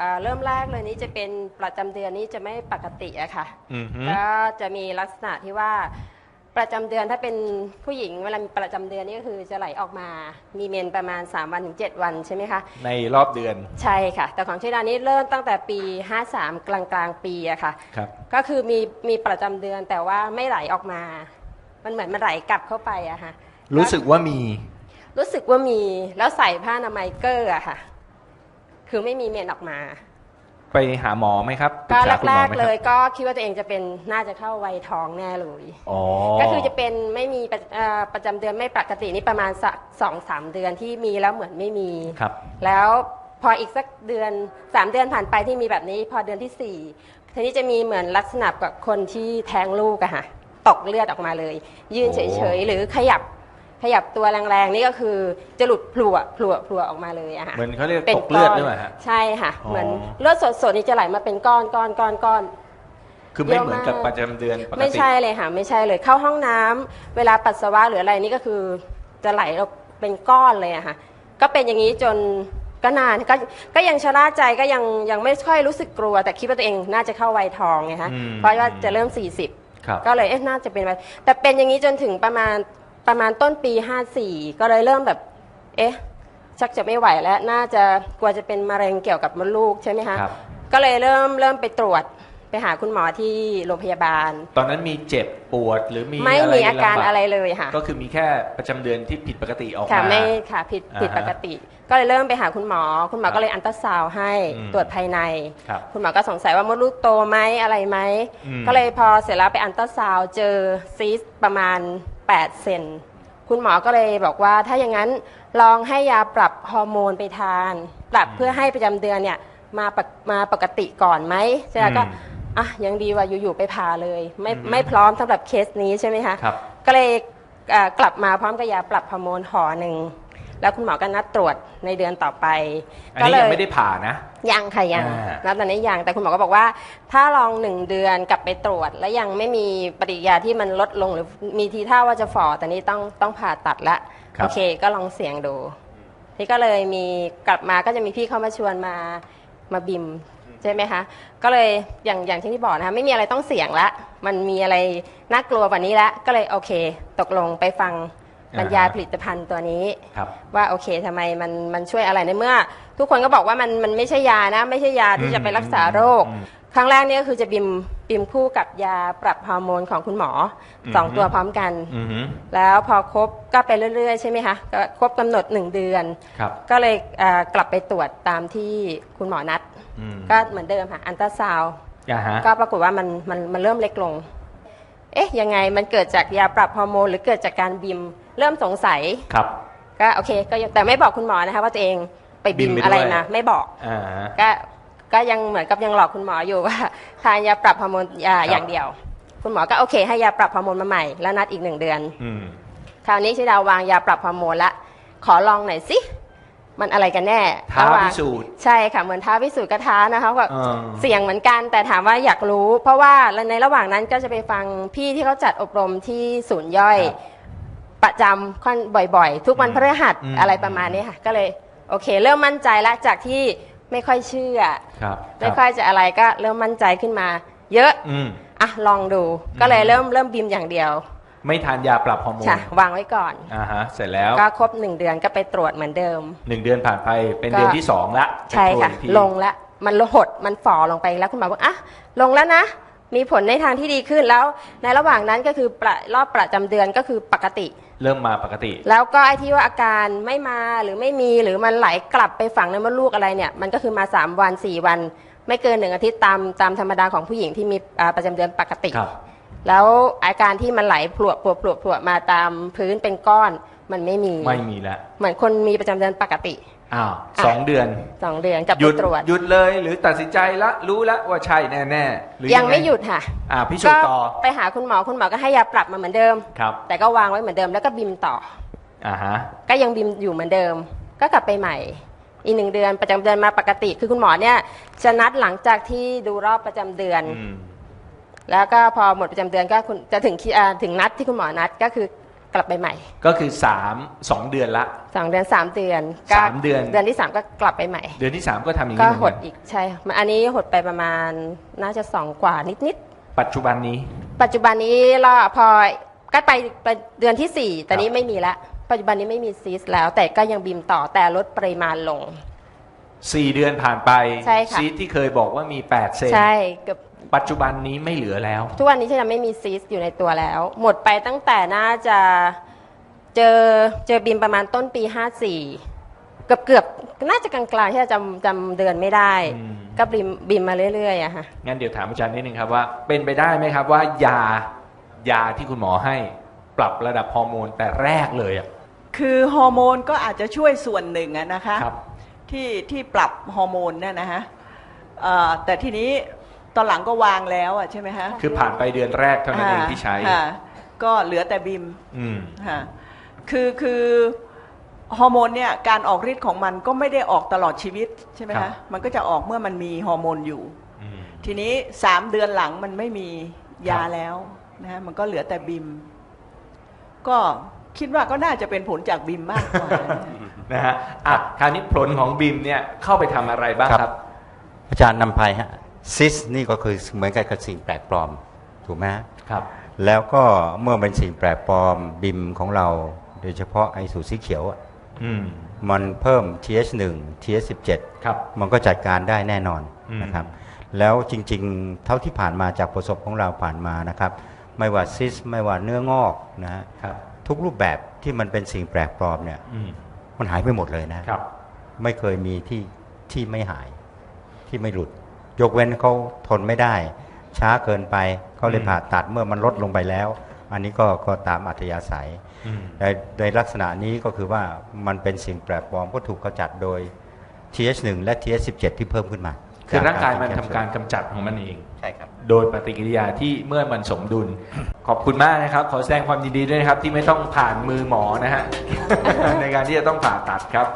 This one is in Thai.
เอ่อเริ่มแรกเลยนี้จะเป็นประจำเดือนนี้จะไม่ปกติอะค่ะ อือฮึก็จะมีลักษณะที่ว่าประจำเดือนถ้าเป็นผู้หญิงเวลามีประจำเดือนนี่ก็คือจะไหลออกมา มีเมนประมาณ 3 วันถึง 7 วันใช่ไหมคะ ในรอบเดือนใช่ค่ะ แต่ของเชดานี้เริ่มตั้งแต่ปี 53 กลางกลางๆปีอะค่ะ ครับ ก็คือมีมีประจำเดือนแต่ว่าไม่ไหลออกมา มันเหมือนมันไหลกลับเข้าไปอะค่ะรู้สึกว่ามี รู้สึกว่ามีแล้วใส่ผ้าอนามัยเกอร์อะค่ะ คือไม่มีเมนออกมา ไปหาหมอไหมครับปก็ษาคุณแรหมอกไหมๆคเลรับยก็คิดว่าตัวเองจะเป็นน่าจะเข้าวัยทองแน่เลย อ๋อก็คือจะเป็นไม่มีประเอ่อประจำเดือนไม่ปกตินี่ประมาณสักสองสามเดือนที่มีแล้วเหมือนไม่มี ครับแล้วพออีกสักเดือนสามเดือนผ่านไปที่มีแบบนี้ พอเดือนที่สี่ทีนี้จะมีเหมือนลักษณะกับคนที่แท้งลูกอะค่ะตกเลือดออกมาเลย ยืนโอ้เฉยๆ หรือขยับ ขยับตัวแรงๆนี่ก็คือจะหลุดพลัวพลัวพลัวออกมาเลยอะค่ะเหมือนเขาเรียกเป็นตกเลือดก้นด้วยไหมฮะใช่ค่ะอ๋อเหมือนเลือดสดๆนี่จะไหลมาเป็นก้อนก้อนก้อนก้อนคือไม่เยอะเหมือนกับมากประจำเดือนปกติไม่ใช่เลยค่ะไม่ใช่เลยเข้าห้องน้ำเวลาปัสสาวะหรืออะไรนี่ก็คือจะไหลออกเป็นก้อนเลยอะค่ะ ก็เป็นอย่างนี้จนก็นานก็ก็ยังชะล่าใจก็ยังยังไม่ค่อยรู้สึกกลัว แต่คิดว่าตัวเองน่าจะเข้าวัยทองไงคะอืมเพราะว่าจะเริ่ม 40ครับก็เลยเอ๊ะน่าจะเป็นวัยแต่เป็นอย่างนี้จนถึงประมาณ ประมาณต้นปี 54 ก็เลยเริ่มแบบ เอ๊ะ ชักจะไม่ไหวแล้ว น่าจะกลัวจะเป็นมะเร็งเกี่ยวกับมดลูกใช่ไหมคะ ครับ ก็เลยเริ่มเริ่มไปตรวจไปหาคุณหมอที่โรงพยาบาล ตอนนั้นมีเจ็บปวดหรือมีไม่อะไรมีอาการลำบอะไรเลยค่ะ ก็คือมีแค่ประจำเดือนที่ผิดปกติออกค่ะมา ไม่ค่ะผิดอ่าฮะผิดปกติ ก็เลยเริ่มไปหาคุณหมอ คุณหมอครับก็เลยอันตราซาวด์ให้อืม ตรวจภายใน ครับ คุณหมอก็สงสัยว่ามดลูกโตไหมอะไรไหม อืม ก็เลยพอเสร็จแล้วไปอันตราซาวด์เจอซีสต์ประมาณ 8 เซน คุณหมอก็เลยบอกว่าถ้าอย่างนั้นลองให้ยาปรับฮอร์โมนไปทาน ปรับเพื่อให้ประจำเดือนเนี่ยมาปกมาปกติก่อนไหมใช่ไหมก็อืมอะยังดีว่าอยู่ๆไปผ่าเลย ไม่อืมไม่พร้อมสำหรับเคสนี้ใช่ไหมคะครับก็เลยเอ่อกลับมาพร้อมกับยาปรับฮอร์โมนห่อหนึ่ง แล้วคุณหมอก็นัดตรวจในเดือนต่อไปอันนี้ยังไม่ได้ผ่านะ ยังค่ะยังอ่าแล้วตอนนี้ยังแต่คุณหมอก็บอกว่า ถ้าลองหนึ่งเดือนกลับไปตรวจ แล้วยังไม่มีปฏิกิริยาที่มันลดลงหรือมีทีท่าว่าจะฝ่อแต่นี้ต้องต้องผ่าตัดละครับ โอเค ก็ลองเสี่ยงดู ที่ก็เลยมีกลับมาก็จะมีพี่เข้ามาชวนมามาบิมใช่ไหมคะ ก็เลยอย่างอย่างที่ที่บอกนะคะไม่มีอะไรต้องเสี่ยงละ มันมีอะไรน่ากลัวกว่านี้ละก็เลยโอเค ตกลงไปฟัง บรรยายอ่าฮะผลิตภัณฑ์ตัวนี้ ครับ ว่าโอเคทำไมมันมันช่วยอะไรในเมื่อ ทุกคนก็บอกว่ามันมันไม่ใช่ยานะ ไม่ใช่ยาที่จะไปรักษาโรคอืมครั้งแรกเนี่ยก็คือจะบิมบิมคู่กับยาปรับฮอร์โมนของคุณหมออมสองตัวพร้อมกันอือฮึแล้วพอครบก็ไปเรื่อยๆ ใช่ไหมคะก็ครบกำหนดหนึ่งเดือนครับก็เลยเอ่อกลับไปตรวจตามที่คุณหมอนัดอืมก็เหมือนเดิมค่ะอันตราซาวด์อ่าฮะก็ปรากฏว่ามันมันมันเริ่มเล็กลง เอ๊ะยังไงมันเกิดจากยาปรับฮอร์โมนหรือเกิดจากการบิม เริ่มสงสัยครับ ก็โอเคก็ยังแต่ไม่บอกคุณหมอนะคะ ว่าตัวเองไปบิมบิมไปด้วย อะไรมาไม่บอก อ่าฮะก็ก็ยังเหมือนกับยังหลอกคุณหมออยู่ว่า ทานยาปรับฮอร์โมนยาครับ อย่างเดียว คุณหมอก็โอเค ให้ยาปรับฮอร์โมนมาใหม่แล้วนัดอีกหนึ่งเดือน อืม คราวนี้ชิดาวางยาปรับฮอร์โมนละขอลองหน่อยสิมันอะไรกันแน่ท้าระหว่พิงสูจน์ใช่ค่ะเหมือนท้าพิสูจน์ก็ท้านะคะว่าเออเสี่ยงเหมือนกันแต่ถามว่าอยากรู้ เพราะว่าในระหว่างนั้นก็จะไปฟังพี่ที่เขาจัดอบรมที่ศูนย์ย่อย ครับ ประจำค่อนบ่อยๆ ทุกวันอืมพฤหัสอืม อะไรประมาณนี้ค่ะ ก็เลยโอเค เริ่มมั่นใจแล้วจากที่ไม่ค่อยเชื่อ ครับไม่ค่อยจะอะไรก็เริ่มมั่นใจขึ้นมา เยอะอืม อะลองดู ก็เลยเริ่มเริ่มบิมอย่างเดียวไม่ทานยาปรับฮอร์โมนค่ะวางไว้ก่อน อ่าฮะเสร็จแล้วก็ครบหนึ่งเดือนก็ไปตรวจเหมือนเดิม หนึ่งเดือนผ่านไปเป็นก็ เดือนที่สองละใช่ค่ะไปตรวจอีกทีลงแล้วมันหดมันฝ่อลงไปแล้วคุณหมอบอกอะลงแล้วนะ มีผลในทางที่ดีขึ้นแล้ว ในระหว่างนั้นก็คือประรอบประจำเดือนก็คือปกติ เริ่มมาปกติ แล้วก็ไอ้ที่ว่าอาการไม่มาหรือไม่มีหรือมันไหลกลับไปฝังในมดลูกอะไรเนี่ย มันก็คือมา 3 วัน 4 วัน ไม่เกินหนึ่งอาทิตย์ตามตามธรรมดาของผู้หญิงที่มีอ่าประจำเดือนปกติครับแล้วอาการที่มันไหลพลวดพลวดพลวดพลวดมาตามพื้นเป็นก้อนมันไม่มีไม่มีแล้วเหมือนคนมีประจำเดือนปกติ อ้าวอะสองเดือนสองเดือนกลับหไปยุดตรวจ หยุดเลยหรือตัดสินใจละรู้ละว่าใช่แน่ๆหรือยังไม่หยุดค่ะ อ่าพิสูจก็น์ต่อไปหาคุณหมอคุณหมอก็ให้ยาปรับมาเหมือนเดิม ครับแต่ก็วางไว้เหมือนเดิมแล้วก็บิมต่อ อ่าฮะก็ยังบิมอยู่เหมือนเดิม ก็กลับไปใหม่ อีกหนึ่งเดือนประจำเดือนมาปกติ คือคุณหมอเนี่ยจะนัดหลังจากที่ดูรอบประจำเดือน อืมแล้วก็พอหมดประจำเดือนก็คุณจะถึงคิอ่าถึงนัดที่คุณหมอนัดก็คือ กลับไปใหม่ ก็คือสามสองเดือนละ สองเดือนสามเดือนก็สามเดือน เดือนที่สามก็กลับไปใหม่ เดือนที่สามก็ทำอย่างก็นี้เหมือนหดกันอีกใช่ค่ะอันนี้หดไปประมาณน่าจะสองกว่านิดปัจจุบันนี้ๆปัจจุบันนี้เราพอก็ไปไปเดือนที่สี่แต่นี้ไม่มีละ ปัจจุบันนี้ไม่มีซีสแล้ว แต่ก็ยังบีมต่อแต่ลดปริมาณลงสี่เดือนผ่านไปใช่ค่ะซีสที่เคยบอกว่ามีแปดเซนใช่เกือบ ปัจจุบันนี้ไม่เหลือแล้ว ทุกวันนี้ฉันยังไม่มีซีสอยู่ในตัวแล้ว หมดไปตั้งแต่น่าจะเจอเจอบีมประมาณต้นปีห้าสี่เกือบเกือบน่าจะกลางๆที่จะจำจำเดือนไม่ได้อืมก็บีมบีมมาเรื่อยๆอะค่ะงั้นเดี๋ยวถามอาจารย์นิดนึงครับว่า เป็นไปได้ไหมครับว่ายายาที่คุณหมอให้ปรับระดับฮอร์โมนแต่แรกเลยอะคือฮอร์โมนก็อาจจะช่วยส่วนหนึ่งอะนะคะครับที่ที่ปรับฮอร์โมนเนี่ยนะฮะเอ่อแต่ทีนี้ ตอนหลังก็วางแล้วอะใช่ไหมฮะคือผ่านไปเดือนแรกเท่านั้นเองที่ใช้ค่ะก็เหลือแต่บิมอืมค่ะคือคือฮอร์โมนเนี่ยการออกฤทธิ์ของมันก็ไม่ได้ออกตลอดชีวิตใช่ไหมครัคะบ มันก็จะออกเมื่อมันมีฮอร์โมนอยู่ อืม ทีนี้สามเดือนหลังมันไม่มียาครับ แล้วนะฮะมันก็เหลือแต่บิม ก็คิดว่าก็น่าจะเป็นผลจากบิมมากกว่านะฮะนะฮะอะคราวนี้ผลของบิมเนี่ยเข้าไปทำอะไรบ้างครับ อาจารย์นำภัยฮะ ซิสนี่ก็คือเหมือนกับกับสิ่งแปลกปลอม ถูกไหมฮะครับ แล้วก็เมื่อเป็นสิ่งแปลกปลอมบิมของเรา โดยเฉพาะไอสูตรสีเขียวอะอืมมันเพิ่ม TH1 TH17 ครับ มันก็จัดการได้แน่นอนอืมนะครับ แล้วจริงๆ เท่าที่ผ่านมาจากประสบของเราผ่านมานะครับ ไม่ว่าซิส ไม่ว่าเนื้องอกนะฮะครับทุกรูปแบบที่มันเป็นสิ่งแปลกปลอมเนี่ยอืมมันหายไปหมดเลยนะครับ ไม่เคยมีที่ที่ไม่หายที่ไม่หลุด ยกเว้นเขาทนไม่ได้ ช้าเกินไปเขาเลยอืมผ่าตัดเมื่อมันลดลงไปแล้ว อันนี้ก็ก็ตามอัธยาศัยอืมในในลักษณะนี้ก็คือว่ามันเป็นสิ่งแปลกปลอมก็ถูกกำจัดโดย TH1 และ TH17 ที่เพิ่มขึ้นมา คือร่างกายมันจทำการกำจัดของมันเองใช่ครับโดยปฏิกิริยาที่เมื่อมันสมดุล ขอบคุณมากนะครับ ขอแสดงความยินดีด้วยนะครับที่ไม่ต้องผ่านมือหมอนะฮะในการที่จะต้องผ่าตัดครับ